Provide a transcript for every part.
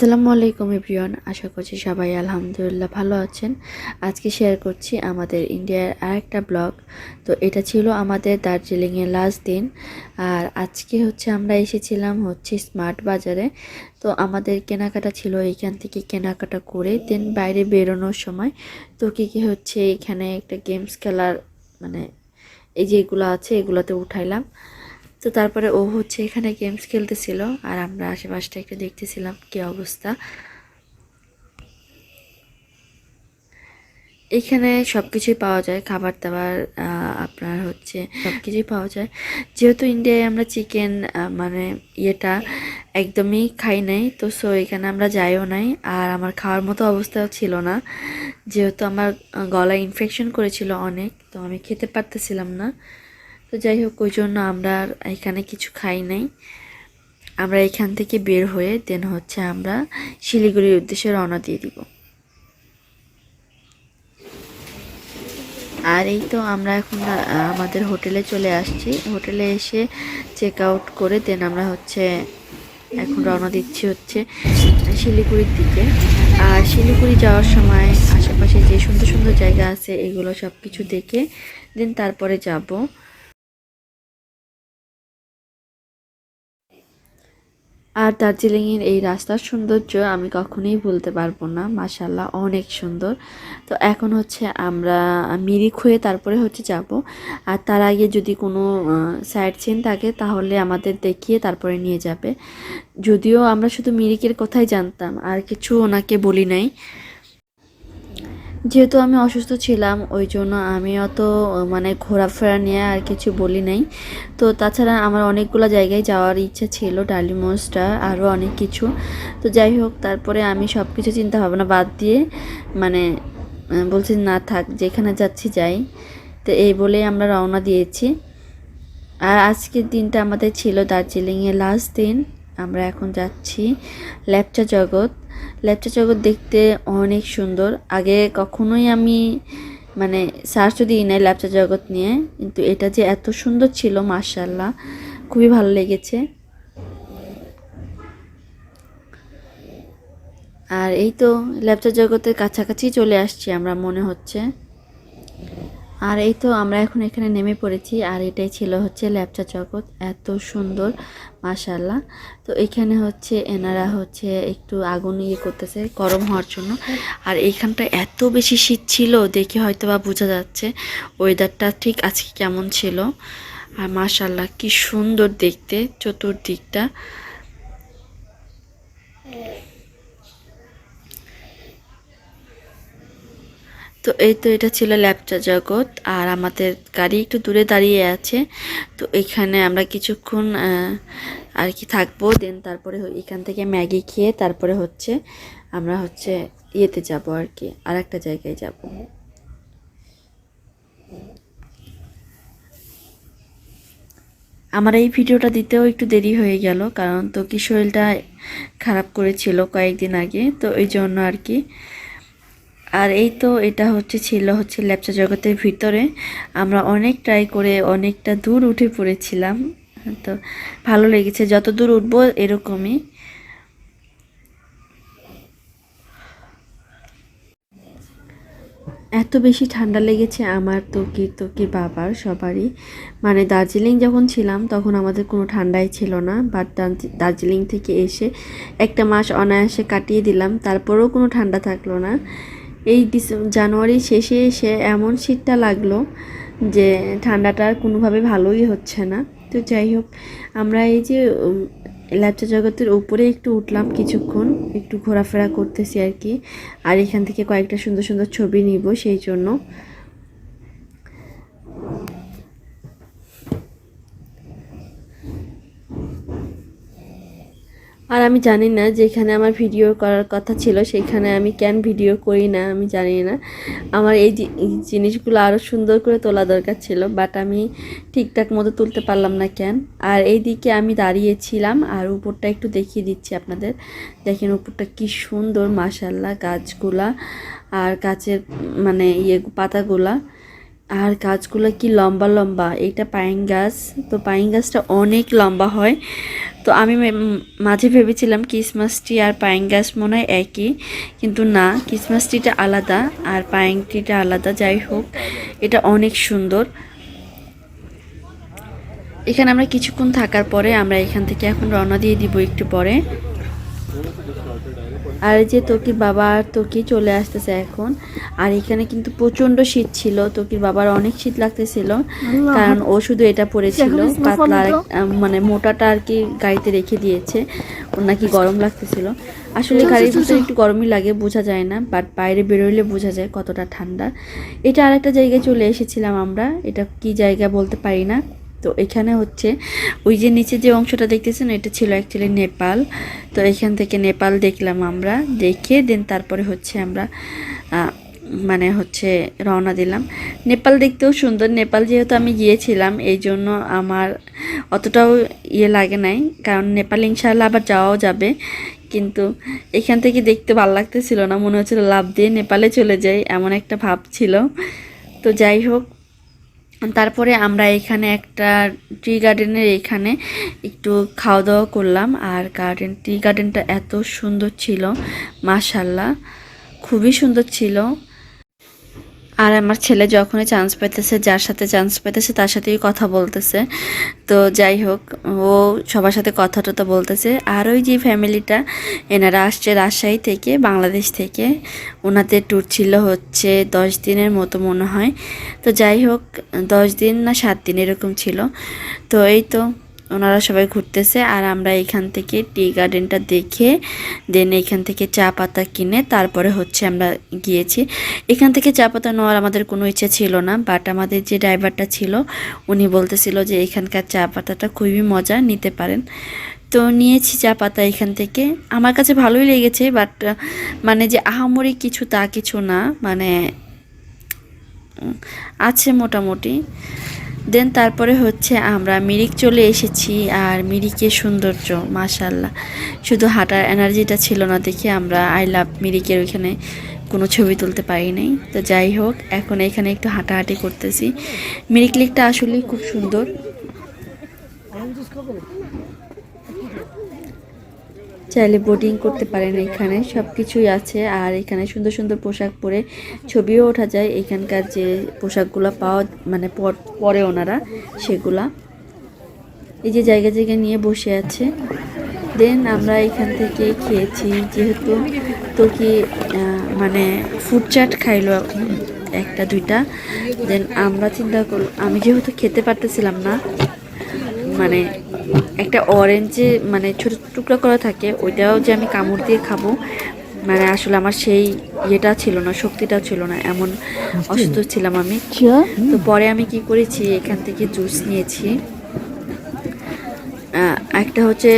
আসসালামু আলাইকুম এভরিওয়ান, আশা করছি সবাই আলহামদুলিল্লাহ ভালো আছেন। আজকে শেয়ার করছি আমাদের ইন্ডিয়ার আরেকটা ব্লগ তো এটা ছিল আমাদের দার্জিলিংয়ের লাস্ট দিন। আর আজকে হচ্ছে আমরা এসেছিলাম হচ্ছে স্মার্ট বাজারে। তো আমাদের কেনাকাটা ছিল এইখান থেকে কেনাকাটা করে দেন বাইরে বেরোনোর সময়। তো কী কী হচ্ছে, এখানে একটা গেমস খেলার মানে এই যেগুলো আছে, এগুলোতে উঠাইলাম। তো তারপরে ও হচ্ছে এখানে গেমস খেলতেছিল আর আমরা আশেপাশটা একটু দেখতেছিলাম কি অবস্থা। এখানে সব কিছুই পাওয়া যায় খাবার দাবার আপনার হচ্ছে সব কিছুই পাওয়া যায়। যেহেতু ইন্ডিয়ায় আমরা চিকেন মানে ইয়েটা একদমই খাই নাই, তো সো এখানে আমরা যাইও নাই। আর আমার খাওয়ার মতো অবস্থাও ছিল না। যেহেতু আমার গলায় ইনফেকশন করেছিল অনেক, তো আমি খেতে পারতেছিলাম না। তো যাই হোক, ওই জন্য আমরা এখানে কিছু খাই নাই। আমরা এখান থেকে বের হয়ে দেন হচ্ছে আমরা শিলিগুড়ির উদ্দেশ্যে রওনা দিয়ে দিব। আর এই তো আমরা এখন আমাদের হোটেলে চলে আসছি। হোটেলে এসে চেক আউট করে দেন আমরা হচ্ছে এখন রওনা দিচ্ছি হচ্ছে শিলিগুড়ির দিকে। আর শিলিগুড়ি যাওয়ার সময় আশেপাশে যে সুন্দর সুন্দর জায়গা আছে, এগুলো সব কিছু দেখে দেন তারপরে যাব। আর দার্জিলিংয়ের এই রাস্তার সৌন্দর্য আমি কখনোই বলতে পারব না। মাসাল্লাহ অনেক সুন্দর। তো এখন হচ্ছে আমরা মিরিক হয়ে তারপরে হচ্ছে যাব। আর তার আগে যদি কোনো সাইড সিন থাকে তাহলে আমাদের দেখিয়ে তারপরে নিয়ে যাবে। যদিও আমরা শুধু মিরিকের কথাই জানতাম, আর কিছু ওনাকে বলি নাই। যেহেতু আমি অসুস্থ ছিলাম, ওই জন্য আমি অত মানে ঘোরাফেরা নিয়ে আর কিছু বলি নাই। তো তাছাড়া আমার অনেকগুলো জায়গায় যাওয়ার ইচ্ছা ছিল ডালিমোসটা আরও অনেক কিছু। তো যাই হোক, তারপরে আমি সব কিছু চিন্তা ভাবনা বাদ দিয়ে মানে বলছি না থাক, যেখানে যাচ্ছি যাই। তো এই বলেই আমরা রওনা দিয়েছি। আর আজকের দিনটা আমাদের ছিল দার্জিলিংয়ে লাস্ট দিন। আমরা এখন যাচ্ছি ল্যাপচা জগৎ। ল্যাপচা জগৎ দেখতে অনেক সুন্দর। আগে কখনোই আমি মানে সার্চও দিই নাই ল্যাপচা জগৎ নিয়ে, কিন্তু এটা যে এত সুন্দর ছিল মার্শাল্লাহ খুবই ভালো লেগেছে। আর এই তো ল্যাপচা জগতের কাছাকাছি চলে আসছি আমরা, মনে হচ্ছে। আর এই তো আমরা এখন এখানে নেমে পড়েছি, আর এটাই ছিল হচ্ছে ল্যাপচা জগৎ। এত সুন্দর মাশাল্লাহ তো এখানে হচ্ছে এনারা হচ্ছে একটু আগুন ইয়ে করতেছে, গরম হওয়ার জন্য। আর এইখানটা এত বেশি শীত ছিল, দেখে হয়তো বা বোঝা যাচ্ছে ওয়েদারটা ঠিক আজকে কেমন ছিল। আর মাশাল্লাহ কি সুন্দর দেখতে চতুর্দিকটা। তো এই তো এটা ছিল ল্যাপচা জগৎ, আর আমাদের গাড়ি একটু দূরে দাঁড়িয়ে আছে। তো এখানে আমরা কিছুক্ষণ আর কি থাকব, দেন তারপরে এখান থেকে ম্যাগি খেয়ে তারপরে হচ্ছে আমরা হচ্ছে ইয়েতে যাব আর কি আর একটা জায়গায় যাব। আমার এই ভিডিওটা দিতেও একটু দেরি হয়ে গেল, কারণ তো কি শরীরটা খারাপ করেছিল কয়েকদিন আগে, তো এই জন্য আর কি আর এই তো এটা হচ্ছে ছিল হচ্ছে ল্যাপচা জগতের ভিতরে। আমরা অনেক ট্রাই করে অনেকটা দূর উঠে পড়েছিলাম। তো ভালো লেগেছে, যত দূর উঠবো এরকমই। এত বেশি ঠান্ডা লেগেছে আমার তকির তকির বাবার, সবারই। মানে দার্জিলিং যখন ছিলাম তখন আমাদের কোনো ঠান্ডাই ছিল না বাট দার্জিলিং থেকে এসে একটা মাস অনায়াসে কাটিয়ে দিলাম, তারপরেও কোনো ঠান্ডা থাকল না। এই জানুয়ারি শেষে এসে এমন শীতটা লাগল যে ঠান্ডাটা কোনোভাবে ভালোই হচ্ছে না। তো যাই হোক, আমরা এই যে ল্যাপচা জগতের উপরে একটু উঠলাম কিছুক্ষণ, একটু ঘোরাফেরা করতেছি আর কি। আর এখান থেকে কয়েকটা সুন্দর সুন্দর ছবি নিব সেই জন্য। আর আমি জানি না যেখানে আমার ভিডিও করার কথা ছিল, সেখানে আমি কেন ভিডিও করি না আমি জানি না। আমার এই জিনিসগুলো আরও সুন্দর করে তোলা দরকার ছিল বাট আমি ঠিকঠাক মতো তুলতে পারলাম না কেন। আর এই দিকে আমি দাঁড়িয়েছিলাম আর উপরটা একটু দেখিয়ে দিচ্ছি আপনাদের। দেখেন উপরটা কি সুন্দর মাশাল্লাহ গাছগুলা আর গাছের মানে ইয়ে পাতাগুলা। আর গাছগুলো কি লম্বা লম্বা, এইটা পাইন গাছ। তো পাইন গাছটা অনেক লম্বা হয়। তো আমি মাঝে ভেবেছিলাম ক্রিসমাস ট্রি আর পায়েং গাছ মনে হয় একই, কিন্তু না ক্রিসমাস ট্রিটা আলাদা আর পায়েং ট্রিটা আলাদা, যাই হোক, এটা অনেক সুন্দর। এখানে আমরা কিছুক্ষণ থাকার পরে আমরা এখান থেকে এখন রওনা দিয়ে দিব একটু পরে। আর এই যে তোকির বাবা আর তোকি চলে আসতেছে এখন। আর এখানে কিন্তু প্রচণ্ড শীত ছিল তোকির বাবার অনেক শীত লাগতেছিল কারণ ও শুধু এটা পরেছিল পাতলা মানে মোটাটা আর কি গাড়িতে রেখে দিয়েছে ওর নাকি গরম লাগতেছিল। আসলে গাড়ির ভিতরে একটু গরমই লাগে বোঝা যায় না বাট বাইরে বেরোলে বোঝা যায় কতটা ঠান্ডা। এটা আর একটা জায়গায় চলে এসেছিলাম আমরা এটা কি জায়গা বলতে পারি না। তো এখানে হচ্ছে, ওই যে নিচে যে অংশটা দেখতেছেন, এটা ছিল অ্যাকচুয়ালি নেপাল। তো এখান থেকে নেপাল দেখলাম আমরা, দেখে দেন তারপরে হচ্ছে আমরা মানে হচ্ছে রওনা দিলাম। নেপাল দেখতেও সুন্দর, নেপাল যেহেতু আমি গিয়েছিলাম, এই জন্য আমার অতটাও ইয়ে লাগে নাই। কারণ নেপাল ইনশাল্লাহ আবার যাওয়াও যাবে। কিন্তু এখান থেকে দেখতে ভালো লাগতেছিল না, মনে হচ্ছিল লাভ দিয়ে নেপালে চলে যাই, এমন একটা ভাব ছিল। তো যাই হোক তারপরে আমরা এখানে একটা টি গার্ডেনের এখানে একটু খাওয়া দাওয়া করলাম। আর গার্ডেন, টি গার্ডেনটা এত সুন্দর ছিল মাশাল্লাহ খুবই সুন্দর ছিল। আর আমার ছেলে যখনই চান্স পেতেছে যার সাথে চান্স পেতেছে তার সাথেই কথা বলতেছে। তো যাই হোক, ও সবার সাথে কথা টথা বলতেছে। আর ওই যে ফ্যামিলিটা, এনারা আসছে রাজশাহী থেকে, বাংলাদেশ থেকে। ওনাদের ট্যুর ছিল হচ্ছে দশ দিনের মতো মনে হয়। তো যাই হোক, দশ দিন না সাত দিন এরকম ছিল। তো এই তো ওনারা সবাই ঘুরতেছে আর আমরা এখান থেকে টি গার্ডেনটা দেখে দেন এখান থেকে চা পাতা কিনে তারপরে হচ্ছে আমরা গিয়েছি। এখান থেকে চা পাতা নেওয়ার আমাদের কোনো ইচ্ছে ছিল না বাট আমাদের যে ড্রাইভারটা ছিল, উনি বলতেছিল যে এখানকার চা পাতাটা খুবই মজা, নিতে পারেন। তো নিয়েছি চা পাতা এখান থেকে। আমার কাছে ভালোই লেগেছে বাট মানে যে আহামরি কিছু তা কিছু না মানে আছে মোটামুটি। দেন তারপরে হচ্ছে আমরা মিরিক চলে এসেছি আর মিরিকের সৌন্দর্য মাশাল্লাহ শুধু হাঁটার এনার্জিটা ছিল না দেখে আমরা আই লাভ মিরিকের ওইখানে কোনো ছবি তুলতে পারি নাই। তো যাই হোক, এখন এখানে একটু হাঁটাহাঁটি করতেছি। মিরিক লিকটা আসলেই খুব সুন্দর। চাইলে বোটিং করতে পারেন এখানে সব কিছুই আছে। আর এখানে সুন্দর সুন্দর পোশাক পরে ছবিও ওঠা যায়। এখানকার যে পোশাকগুলো পাওয়া মানে পর- ওনারা সেগুলা। এই যে জায়গা জায়গা নিয়ে বসে আছে। দেন আমরা এখান থেকে খেয়েছি, যেহেতু তো কি মানে ফুড চাট খাইলো একটা, দুইটা। দেন আমরা চিন্তা করল আমি যেহেতু খেতে পারতেছিলাম না মানে একটা অরেঞ্জে মানে ছোট টুকরা করা থাকে ওইটাও যে আমি কামড় দিয়ে খাব মানে আসলে আমার সেই ইয়েটা ছিল না শক্তিটা ছিল না এমন অসুস্থ ছিলাম আমি। তো পরে আমি কি করেছি এখান থেকে জুস নিয়েছি। একটা হচ্ছে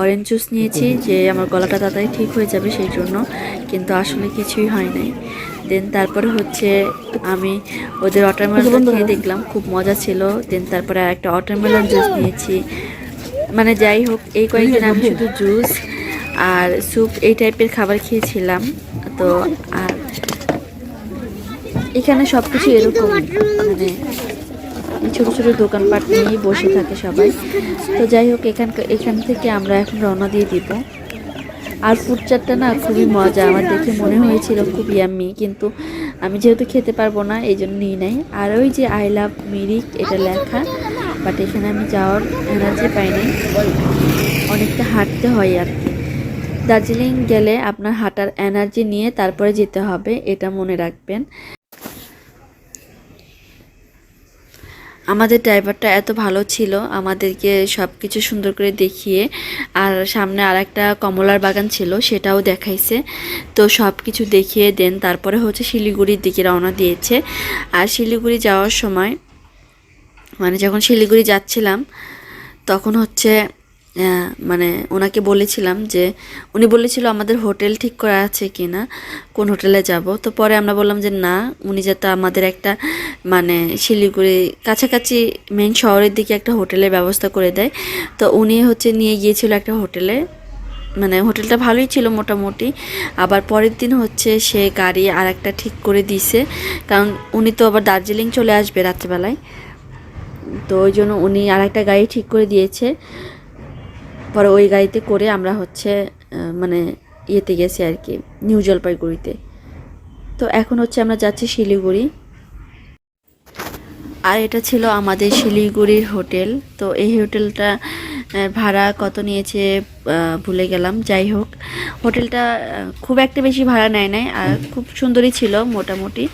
অরেঞ্জ জুস নিয়েছি যে আমার গলাটা তাড়াতাড়ি ঠিক হয়ে যাবে সেই জন্য কিন্তু আসলে কিছুই হয় নাই। দেন তারপরে হচ্ছে আমি ওদের ওয়াটারমেলন খেয়ে দেখলাম খুব মজা ছিল। দেন তারপরে আর একটা ওয়াটারমেলন জুস নিয়েছি। মানে যাই হোক এই কয়েকদিন আমি শুধু জুস আর স্যুপ এই টাইপের খাবার খেয়েছিলাম। তো আর এখানে সব কিছু এরকম মানে ছোটো ছোটো দোকানপাট নিয়েই বসে থাকে সবাই। তো যাই হোক এখান এখান থেকে আমরা এখন রওনা দিয়ে দিব। আর ফুড চাটটা না খুবই মজা আমার দেখে মনে হয়েছিল খুব ইয়াম্মি কিন্তু আমি যেহেতু খেতে পারব না এই জন্য নিই নাই। আর ওই যে আই লাভ মিরিক এটা লেখা। বাট এখানে আমি যাওয়ার এনার্জি পাই নাই অনেকটা হাঁটতে হয় আর কি। দার্জিলিং গেলে আপনার হাঁটার এনার্জি নিয়ে তারপরে যেতে হবে, এটা মনে রাখবেন। আমাদের ড্রাইভারটা এত ভালো ছিল, আমাদেরকে সব কিছু সুন্দর করে দেখিয়ে, আর সামনে আর একটা কমলার বাগান ছিল, সেটাও দেখাইছে। তো সব কিছু দেখিয়ে দেন, তারপরে হচ্ছে শিলিগুড়ির দিকে রওনা দিয়েছে। আর শিলিগুড়ি যাওয়ার সময় মানে যখন শিলিগুড়ি যাচ্ছিলাম, তখন হচ্ছে মানে ওনাকে বলেছিলাম যে, উনি বলেছিল আমাদের হোটেল ঠিক করা আছে কি না কোন হোটেলে যাব। তো পরে আমরা বললাম যে, না, উনি যাতে আমাদের একটা মানে শিলিগুড়ি কাছাকাছি মেন শহরের দিকে একটা হোটেলের ব্যবস্থা করে দেয়, তো উনি হচ্ছে নিয়ে গিয়েছিল একটা হোটেলে। মানে হোটেলটা ভালোই ছিল মোটামুটি। আবার পরের দিন হচ্ছে সে গাড়ি আর একটা ঠিক করে দিছে কারণ উনি তো আবার দার্জিলিং চলে আসবে রাত্রেবেলায়। তো ওই জন্য উনি আর একটা গাড়ি ঠিক করে দিয়েছে। পরে ওই গাড়িতে করে আমরা হচ্ছে মানে ইয়েতে গেছি আর কি, নিউ জলপাইগুড়িতে। তো এখন হচ্ছে আমরা যাচ্ছি শিলিগুড়ি। আর এটা ছিল আমাদের শিলিগুড়ির হোটেল। তো এই হোটেলটা ভাড়া কত নিয়েছে ভুলে গেলাম। যাই হোক, হোটেলটা খুব একটা বেশি ভাড়া নেয় নাই, আর খুব সুন্দরই ছিল মোটামুটি।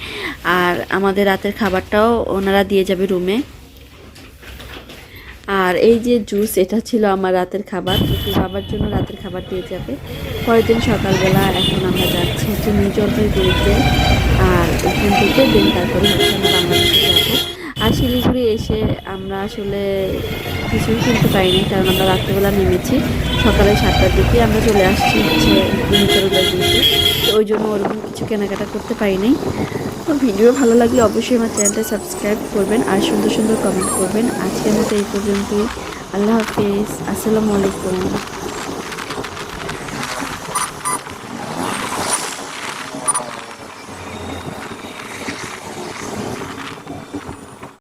আর আমাদের রাতের খাবারটাও ওনারা দিয়ে যাবে রুমে। আর এই যে জুস এটা ছিল আমার রাতের খাবার। বাবার জন্য রাতের খাবার দিয়ে যাবে। পরের দিন সকালবেলা এখন আমরা যাচ্ছি হচ্ছে নিউ জলপাইগুড়িতে আর ওখান থেকে দিন তারপরে আমরা আর শিলিগুড়ি এসে আমরা আসলে কিছুই কিনতে পারিনি কারণ আমরা রাত্রেবেলা নেমেছি। সকালে সাতটার দিকে আমরা চলে আসছি হচ্ছে নিউ জলপাইগুড়িতে ওই জন্য ওরকম কিছু কেনাকাটা করতে পারি পারিনি। তো ভিডিও ভালো লাগলে অবশ্যই আমার চ্যানেলটা সাবস্ক্রাইব করবেন আর সুন্দর সুন্দর কমেন্ট করবেন। আজকের মতো এই পর্যন্তই। আল্লাহ হাফিজ। আসসালামু আলাইকুম।